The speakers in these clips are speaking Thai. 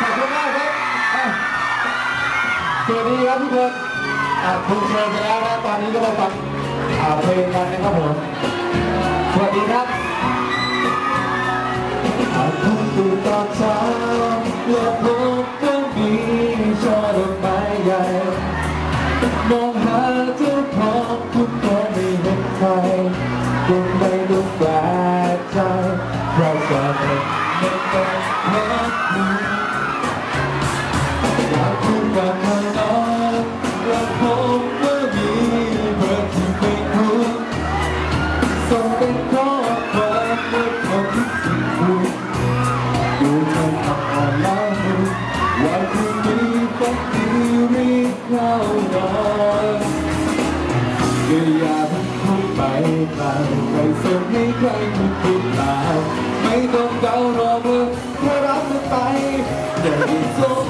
ขอบคุณมากครับสวัสดีครับทุกคนอะคุณเชิญไปแล้วนะตอนนี้ก็มาฟังเพลงกันนะครับผม สวัสดีครับอาคุณตื่นตอนเช้าและพบก็มีช่อดอกไม้ใหญ่มองหาเจ้าของทุกคนไม่เห็นใครคุณไม่รู้แปลกใจเพราะฉันไม่เป็นรักคุณอ คุณดูเธอทำอ่าแล้วรู้ว่าคุณมีฝันที่รีบเข้านอนก็อย่าพูดไปไกลไปสนให้ใครพูดพูดตามไม่ต้องเดารอเมื่อแค่รับมันไปอย่ได้ส่ง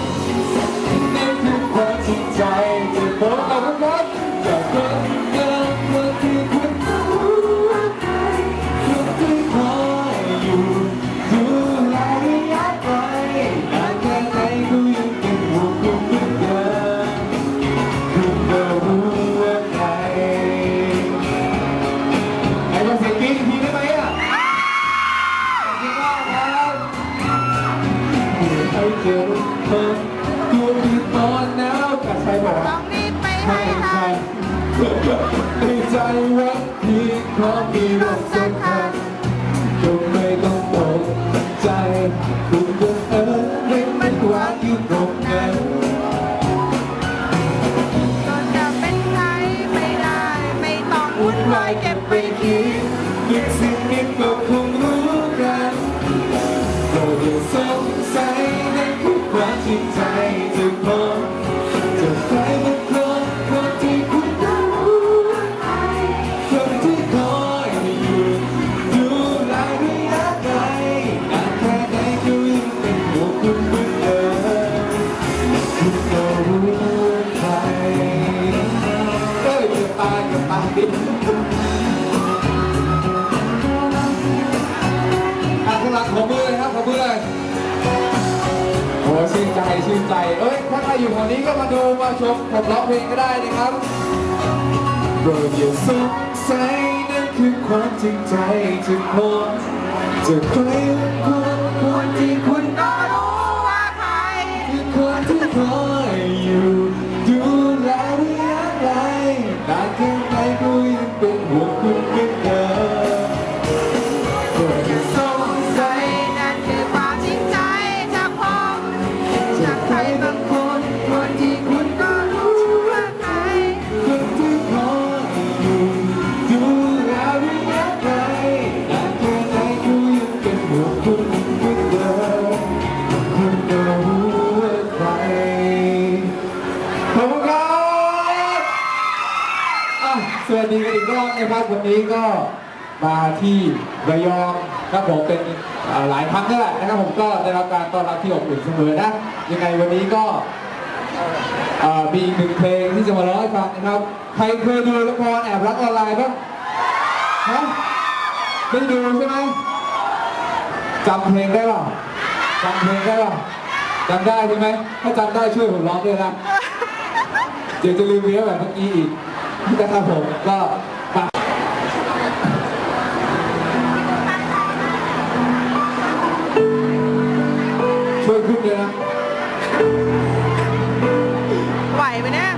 ให้เจอเธอตัวที่ตอนหนาวกับใครบอกต้องรีบไปให้ให้ใครทันในใจว่าที่ขอมีรักสัก ความจริงใจจะพบจะใครบางคนคนที่คุณรู้คนที่คอยอยู่ดูแลระยะไกลนานแค่ไหนก็ยังเป็นห่วงคุณเหมือนเดิมคุณก็รู้ใครเอ้ยจะตายก็ตายดิ นใจ เอ้ย ถ้าใครอยู่แถวนี้ก็มาดูมาชมผมร้องเพลงก็ได้นะครับโปรดอย่าสงสัยนั่นคือความจริงใจจะพบจะใครคนคนที่คุณก็รู้ว่าใครคือคนที่คอยอยู่ดูแลระยะไกลนานแค่ไหนก็ยังเป็นห่วงคุณเห สวัสดีกันอีกรอบนะครับวันนี้ก็มาที่ระยองครับผมเป็นหลายครั้งแล้วแหละนะครับผมก็ได้รับการต้อนรับที่อบอุ่นเสมอนะยังไงวันนี้ก็มีหนึ่งเพลงที่จะมาร้องให้ฟังนะครับ ใครเคยดูละครแอบรักออนไลน์บ้างฮะไม่ดูใช่ไหมจำเพลงได้เปล่าจำเพลงได้เปล่าจำได้ใช่ไหมถ้าจำได้ช่วยผมร้องด้วยนะเดี๋ยวจะลืมเนื้อแบบเมื่อกี้อีก นะครับผมก็ช่วยขึ้นเลยนะไหวไหมเนี่ย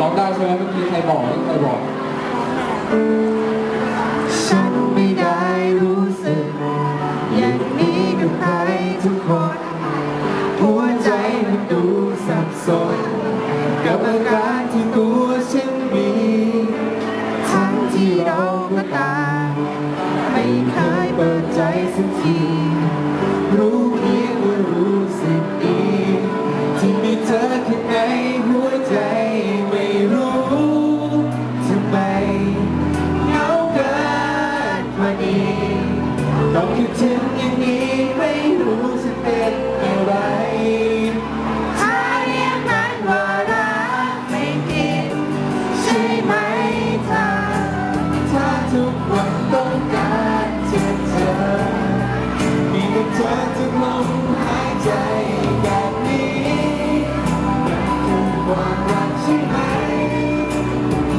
ร้องได้ใช่ไหมเมื่อกี้ใครบอกใครบอก ไหม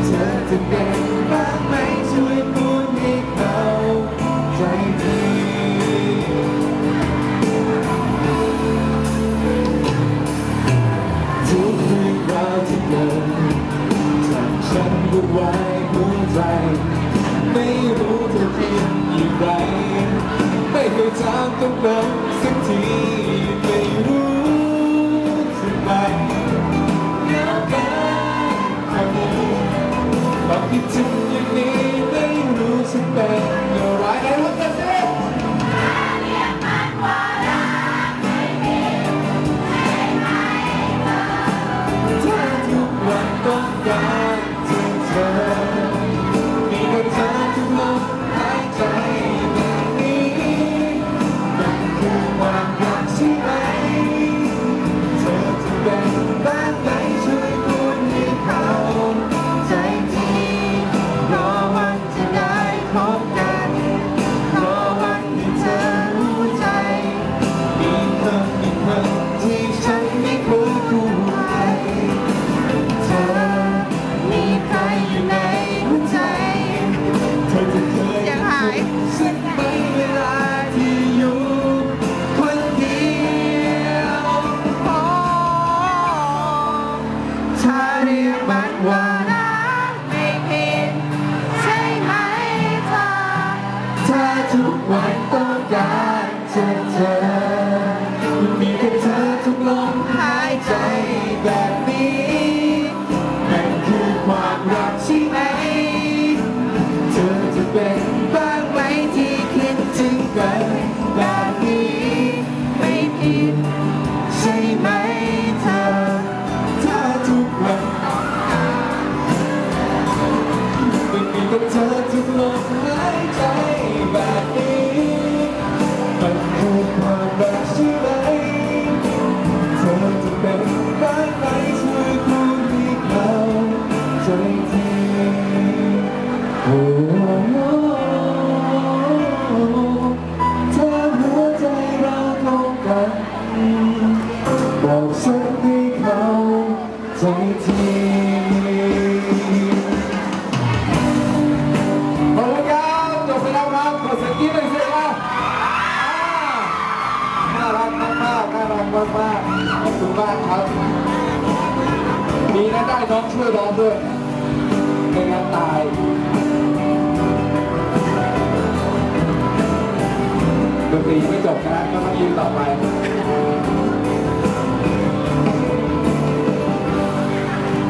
เธอจะเป็นบ้างไหมช่วยพูดให้เขาใจดีทุกเรื่องาที่เกิจากฉันก็ไวหัวใจ ไม่รู้จะเป็นย่งไรไม่เคยถามตรงๆสักทีไม่รู้ทำไม waiting ไม่งั้นตายดนตรีไม่จบนะก็ต้องยืนต่อไป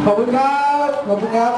ขอบคุณครับ ขอบคุณครับ